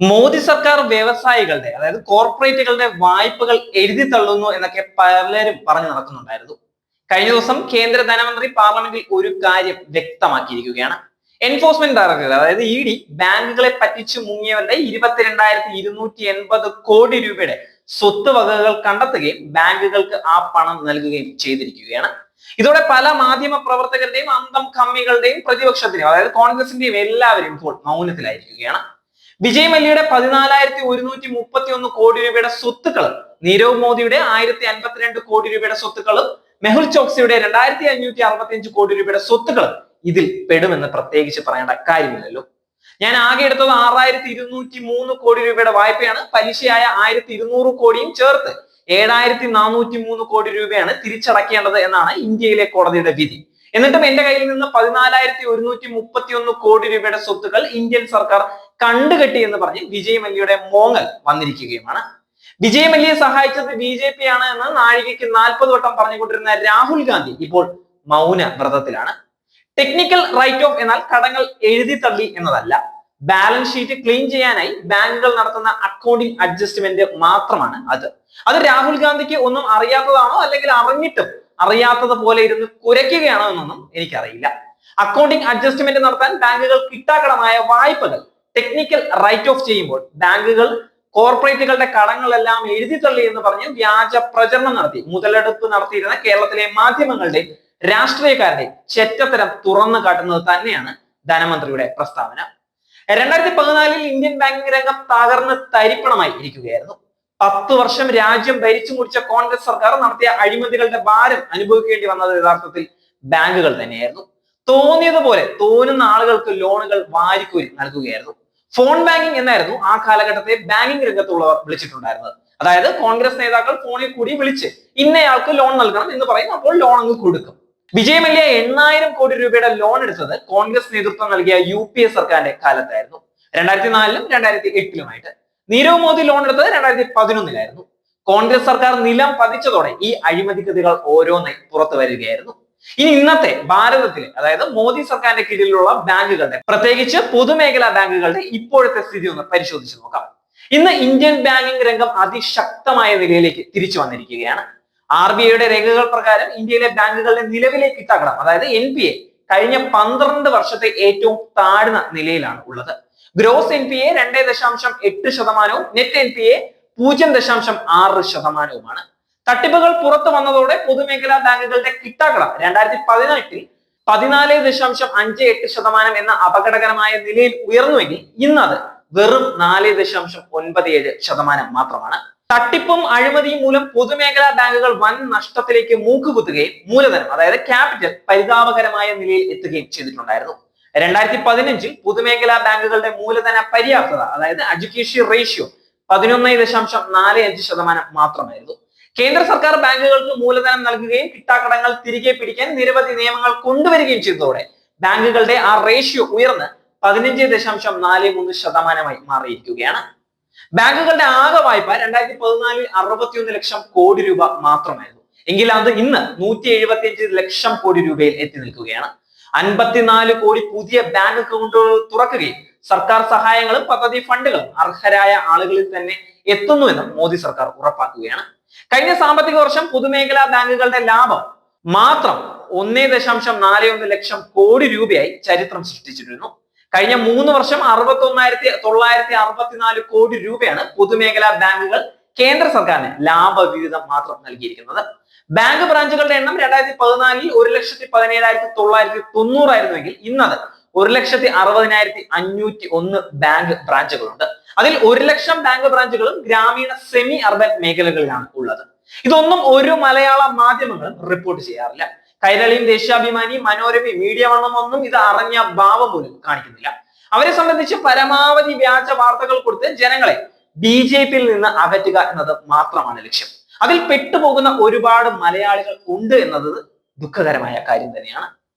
മോദി സർക്കാർ വ്യവസായികളുടെ അതായത് കോർപ്പറേറ്റുകളുടെ വായ്പകൾ എഴുതി തള്ളുന്നു എന്നൊക്കെ പലരും പറഞ്ഞു നടക്കുന്നുണ്ടായിരുന്നു. കഴിഞ്ഞ ദിവസം കേന്ദ്ര ധനമന്ത്രി പാർലമെന്റിൽ ഒരു കാര്യം വ്യക്തമാക്കിയിരിക്കുകയാണ്. എൻഫോഴ്സ്മെന്റ് ഡയറക്ടർ അതായത് ഇ ഡി ബാങ്കുകളെ പറ്റിച്ചു മുങ്ങിയവരുടെ ഇരുപത്തിരണ്ടായിരത്തി ഇരുന്നൂറ്റി എൺപത് കോടി രൂപയുടെ സ്വത്ത് വകകൾ കണ്ടെത്തുകയും ബാങ്കുകൾക്ക് ആ പണം നൽകുകയും ചെയ്തിരിക്കുകയാണ്. ഇതോടെ പല മാധ്യമ പ്രവർത്തകരുടെയും അന്തം കമ്മികളുടെയും പ്രതിപക്ഷത്തിന്റെയും അതായത് കോൺഗ്രസിന്റെയും എല്ലാവരും ഇപ്പോൾ മൗനത്തിലായിരിക്കുകയാണ്. വിജയ് മല്യയുടെ പതിനാലായിരത്തി ഒരുന്നൂറ്റി മുപ്പത്തി ഒന്ന് കോടി രൂപയുടെ സ്വത്തുക്കളും നീരവ് മോദിയുടെ ആയിരത്തി അൻപത്തിരണ്ട് കോടി രൂപയുടെ സ്വത്തുക്കളും മെഹുൽ ചോക്സിയുടെ രണ്ടായിരത്തി അഞ്ഞൂറ്റി അറുപത്തി അഞ്ച് കോടി രൂപയുടെ സ്വത്തുക്കളും ഇതിൽ പെടുമെന്ന് പ്രത്യേകിച്ച് പറയേണ്ട കാര്യമില്ലല്ലോ. ഞാൻ ആകെ എടുത്തത് ആറായിരത്തി ഇരുന്നൂറ്റി മൂന്ന് കോടി രൂപയുടെ വായ്പയാണ്. പലിശയായ ആയിരത്തി ഇരുന്നൂറ് കോടിയും ചേർത്ത് ഏഴായിരത്തി നാനൂറ്റി മൂന്ന് കോടി രൂപയാണ് തിരിച്ചടക്കേണ്ടത് എന്നാണ് ഇന്ത്യയിലെ കോടതിയുടെ വിധി. എന്നിട്ടും എന്റെ കയ്യിൽ നിന്ന് പതിനാലായിരത്തി ഒരുന്നൂറ്റി മുപ്പത്തി ഒന്ന് കോടി രൂപയുടെ സ്വത്തുക്കൾ ഇന്ത്യൻ സർക്കാർ കണ്ടുകെട്ടി എന്ന് പറഞ്ഞ് വിജയ് മല്യയുടെ മോങ്ങൽ വന്നിരിക്കുകയുമാണ്. വിജയ് മല്യയെ സഹായിച്ചത് ബി ജെ പി ആണ് എന്ന് നാഴികയ്ക്ക് നാൽപ്പത് വട്ടം പറഞ്ഞുകൊണ്ടിരുന്ന രാഹുൽ ഗാന്ധി ഇപ്പോൾ മൗന വ്രതത്തിലാണ് ടെക്നിക്കൽ റൈറ്റ് ഓഫ് എന്നാൽ കടങ്ങൾ എഴുതി തള്ളി എന്നതല്ല. ബാലൻസ് ഷീറ്റ് ക്ലീൻ ചെയ്യാനായി ബാങ്കുകൾ നടത്തുന്ന അക്കൗണ്ടിംഗ് അഡ്ജസ്റ്റ്മെന്റ് മാത്രമാണ് അത്. അത് രാഹുൽ ഗാന്ധിക്ക് ഒന്നും അറിയാത്തതാണോ അല്ലെങ്കിൽ അറിഞ്ഞിട്ടും അറിയാത്തത് പോലെ ഇരുന്ന് കുരയ്ക്കുകയാണോ എന്നൊന്നും എനിക്കറിയില്ല. അക്കൗണ്ടിംഗ് അഡ്ജസ്റ്റ്മെന്റ് നടത്താൻ ബാങ്കുകൾ കിട്ടാക്കടമായ വായ്പകൾ ടെക്നിക്കൽ റൈറ്റ് ഓഫ് ചെയ്യുമ്പോൾ ബാങ്കുകൾ കോർപ്പറേറ്റുകളുടെ കടങ്ങളെല്ലാം എഴുതി തള്ളി എന്ന് പറഞ്ഞ് വ്യാജ പ്രചരണം നടത്തി. മുതലെടുപ്പ് നടത്തിയിരുന്ന കേരളത്തിലെ മാധ്യമങ്ങളുടെ രാഷ്ട്രീയക്കാരുടെ ചെറ്റത്തരം തുറന്നു കാട്ടുന്നത് തന്നെയാണ് ധനമന്ത്രിയുടെ പ്രസ്താവന. രണ്ടായിരത്തി പതിനാലിൽ ഇന്ത്യൻ ബാങ്കിംഗ് രംഗം തകർന്ന് തരിപ്പണമായി ഇരിക്കുകയായിരുന്നു. പത്ത് വർഷം രാജ്യം ഭരിച്ചു മുടിച്ച കോൺഗ്രസ് സർക്കാർ നടത്തിയ അഴിമതികളുടെ ഭാരം അനുഭവിക്കേണ്ടി വന്നത് യഥാർത്ഥത്തിൽ ബാങ്കുകൾ തന്നെയായിരുന്നു. തോന്നിയതുപോലെ തോന്നുന്ന ആളുകൾക്ക് ലോണുകൾ വാരിക്കൂരി നൽകുകയായിരുന്നു. ഫോൺ ബാങ്കിംഗ് എന്നായിരുന്നു ആ കാലഘട്ടത്തെ ബാങ്കിംഗ് രംഗത്തുള്ളവർ വിളിച്ചിട്ടുണ്ടായിരുന്നത്. അതായത് കോൺഗ്രസ് നേതാക്കൾ ഫോണിൽ കൂടി വിളിച്ച് ഇന്നയാൾക്ക് ലോൺ നൽകണം എന്ന് പറയും അപ്പോൾ ലോൺ അങ്ങ് കൊടുക്കും. വിജയമല്യ എണ്ണായിരം കോടി രൂപയുടെ ലോൺ എടുത്തത് കോൺഗ്രസ് നേതൃത്വം നൽകിയ യു പി എ സർക്കാരിന്റെ കാലത്തായിരുന്നു. രണ്ടായിരത്തി നാലിലും രണ്ടായിരത്തി എട്ടിലുമായിട്ട് നീരവ് മോദി ലോൺ എടുത്തത് രണ്ടായിരത്തി പതിനൊന്നിലായിരുന്നു. കോൺഗ്രസ് സർക്കാർ നിലം പതിച്ചതോടെ ഈ അഴിമതി കൃതികൾ ഓരോന്നായി പുറത്തു വരികയായിരുന്നു. ഇനി ഇന്നത്തെ ഭാരതത്തിലെ അതായത് മോദി സർക്കാരിന്റെ കീഴിലുള്ള ബാങ്കുകളുടെ പ്രത്യേകിച്ച് പൊതുമേഖലാ ബാങ്കുകളുടെ ഇപ്പോഴത്തെ സ്ഥിതി ഒന്ന് പരിശോധിച്ച് നോക്കാം. ഇന്ന് ഇന്ത്യൻ ബാങ്കിംഗ് രംഗം അതിശക്തമായ നിലയിലേക്ക് തിരിച്ചു വന്നിരിക്കുകയാണ്. ആർ ബി ഐയുടെ രേഖകൾ പ്രകാരം ഇന്ത്യയിലെ ബാങ്കുകളുടെ നിലവിലെ കിട്ടാക്കടം അതായത് എൻ പി എ കഴിഞ്ഞ പന്ത്രണ്ട് വർഷത്തെ ഏറ്റവും താഴ്ന്ന നിലയിലാണ് ഉള്ളത്. ഗ്രോസ് എൻ പി എ രണ്ടേ ദശാംശം എട്ട് ശതമാനവും നെറ്റ് എൻ പി എ പൂജ്യം ദശാംശം ആറ് ശതമാനവുമാണ്. തട്ടിപ്പുകൾ പുറത്തു വന്നതോടെ പൊതുമേഖലാ ബാങ്കുകളുടെ കിട്ടാക്കടം രണ്ടായിരത്തി പതിനെട്ടിൽ പതിനാല് ദശാംശം അഞ്ച് എട്ട് ശതമാനം എന്ന അപകടകരമായ നിലയിൽ ഉയർന്നുവെങ്കിൽ ഇന്നത് വെറും നാല് ദശാംശം ഒൻപത് ഏഴ് ശതമാനം മാത്രമാണ്. തട്ടിപ്പും അഴിമതിയും മൂലം പൊതുമേഖലാ ബാങ്കുകൾ വൻ നഷ്ടത്തിലേക്ക് മൂക്കുകുത്തുകയും മൂലധനം അതായത് ക്യാപിറ്റൽ പരിതാപകരമായ നിലയിൽ എത്തുകയും ചെയ്തിട്ടുണ്ടായിരുന്നു. രണ്ടായിരത്തി പതിനഞ്ചിൽ പൊതുമേഖലാ ബാങ്കുകളുടെ മൂലധന പര്യാപ്തത അതായത് എഡ്യൂക്കേഷൻ റേഷ്യോ പതിനൊന്ന് ദശാംശം നാല് അഞ്ച് ശതമാനം മാത്രമായിരുന്നു. കേന്ദ്ര സർക്കാർ ബാങ്കുകൾക്ക് മൂലധനം നൽകുകയും കിട്ടാക്കടങ്ങൾ തിരികെ പിടിക്കാൻ നിരവധി നിയമങ്ങൾ കൊണ്ടുവരികയും ചെയ്തതോടെ ബാങ്കുകളുടെ ആ റേഷ്യോ ഉയർന്ന് പതിനഞ്ച് ദശാംശം നാല് മൂന്ന് ശതമാനമായി മാറിയിരിക്കുകയാണ്. ബാങ്കുകളുടെ ആകെ വായ്പ രണ്ടായിരത്തി പതിനാലിൽ അറുപത്തിയൊന്ന് ലക്ഷം കോടി രൂപ മാത്രമായിരുന്നു. എങ്കിൽ അത് ഇന്ന് നൂറ്റി എഴുപത്തിയഞ്ച് ലക്ഷം കോടി രൂപയിൽ എത്തി നിൽക്കുകയാണ്. അൻപത്തിനാല് കോടി പുതിയ ബാങ്ക് അക്കൗണ്ടുകൾ തുറക്കുകയും സർക്കാർ സഹായങ്ങളും പദ്ധതി ഫണ്ടുകളും അർഹരായ ആളുകളിൽ തന്നെ എത്തുന്നുവെന്നും മോദി സർക്കാർ ഉറപ്പാക്കുകയാണ്. കഴിഞ്ഞ സാമ്പത്തിക വർഷം പൊതുമേഖലാ ബാങ്കുകളുടെ ലാഭം മാത്രം ഒന്നേ ദശാംശം നാല് ഒന്ന് ലക്ഷം കോടി രൂപയായി ചരിത്രം സൃഷ്ടിച്ചിരുന്നു. കഴിഞ്ഞ മൂന്ന് വർഷം അറുപത്തി ഒന്നായിരത്തി തൊള്ളായിരത്തി അറുപത്തിനാല് കോടി രൂപയാണ് പൊതുമേഖലാ ബാങ്കുകൾ കേന്ദ്ര സർക്കാരിന് ലാഭവിഹിതം മാത്രം നൽകിയിരിക്കുന്നത്. ബാങ്ക് ബ്രാഞ്ചുകളുടെ എണ്ണം രണ്ടായിരത്തി പതിനാലിൽ ഒരു ലക്ഷത്തി പതിനേഴായിരത്തി തൊള്ളായിരത്തി തൊണ്ണൂറായിരുന്നുവെങ്കിൽ ഇന്നത് ഒരു ലക്ഷത്തി അറുപതിനായിരത്തി അഞ്ഞൂറ്റി ഒന്ന് ബാങ്ക് ബ്രാഞ്ചുകളുണ്ട്. അതിൽ ഒരു ലക്ഷം ബാങ്ക് ബ്രാഞ്ചുകളും ഗ്രാമീണ സെമി അർബൻ മേഖലകളിലാണ് ഉള്ളത്. ഇതൊന്നും ഒരു മലയാള മാധ്യമങ്ങളും റിപ്പോർട്ട് ചെയ്യാറില്ല. കൈരളിയും ദേശാഭിമാനി മനോരമയും മീഡിയ വണ്ണം ഒന്നും ഇത് അറിഞ്ഞ ഭാവം പോലും കാണിക്കുന്നില്ല. അവരെ സംബന്ധിച്ച് പരമാവധി വ്യാജ വാർത്തകൾ കൊടുത്ത് ജനങ്ങളെ ബി ജെ പിയിൽ നിന്ന് അകറ്റുക എന്നത് മാത്രമാണ് ലക്ഷ്യം. അതിൽ പെട്ടുപോകുന്ന ഒരുപാട് മലയാളികൾ ഉണ്ട് എന്നത് ദുഃഖകരമായ കാര്യം തന്നെയാണ്.